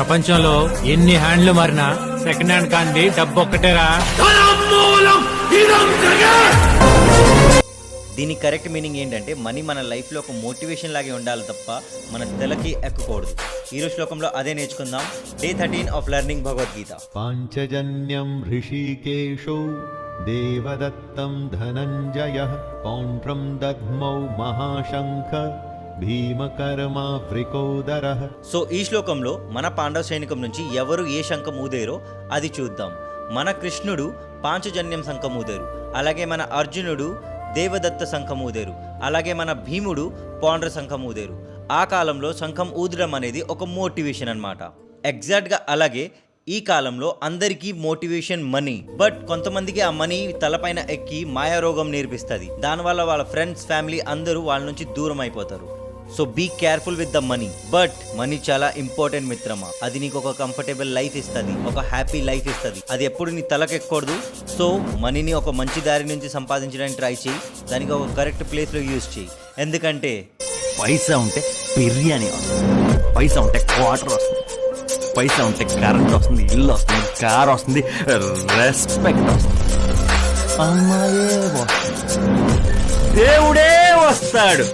ప్రపంచంలో ఎన్ని హ్యాండ్లు మారినా సెకండ్ హ్యాండ్ కాంది డబ్బు ఒక్కటేరా దీని కరెక్ట్ మీనింగ్ ఏంటంటే మనీ మన లైఫ్లో ఒక మోటివేషన్ లాగే ఉండాలి తప్ప మన తెలకి ఎక్కకూడదు. ఈరోజు శ్లోకంలో అదే నేర్చుకుందాం. Day thirteen of learning Bhagavad Gita Panchajanyam ఋషికేశో దేవదత్తం ధనంజయ పౌండ్రం దగ్మౌ మహాశంఖ సో ఈ శ్లోకంలో మన పాండవ సైనికం నుంచి ఎవరు ఏ శంఖం ఊదేరో అది చూద్దాం. మన కృష్ణుడు పాంచజన్యం శంఖం ఊదారు. అలాగే మన అర్జునుడు దేవదత్త శంఖం ఊదేరు. అలాగే మన భీముడు పాండ్ర శంఖం ఊదేరు. ఆ కాలంలో శంఖం ఊదడం అనేది ఒక మోటివేషన్ అనమాట ఎగ్జాక్ట్గా అలాగే ఈ కాలంలో అందరికీ మోటివేషన్ మనీ. బట్ కొంతమందికి ఆ మనీ తలపైన ఎక్కి మాయారోగం నేర్పిస్తుంది. దానివల్ల వాళ్ళ ఫ్రెండ్స్ ఫ్యామిలీ అందరూ వాళ్ళ నుంచి దూరం అయిపోతారు. So be careful with the money but money చాలా ఇంపార్టెంట్ మిత్రమా అది నీకు ఒక కంఫర్టబుల్ లైఫ్ ఇస్తుంది ఒక హ్యాపీ లైఫ్ ఇస్తుంది అది ఎప్పుడు నీ తలకెక్కకూడదు సో మనీని ఒక మంచి దారి నుంచి సంపాదించడానికి ట్రై చేయి దానికి ఒక కరెక్ట్ ప్లేస్లో యూజ్ చేయి ఎందుకంటే పైసా ఉంటే బిర్యానీ వస్తుంది పైసా ఉంటే క్వార్టర్ వస్తుంది పైసా ఉంటే కరెంట్ వస్తుంది ఇల్లు వస్తుంది కార్ వస్తుంది రెస్పెక్ట్ వస్తుంది అమ్మాయే వస్తుంది దేవుడే వస్తాడు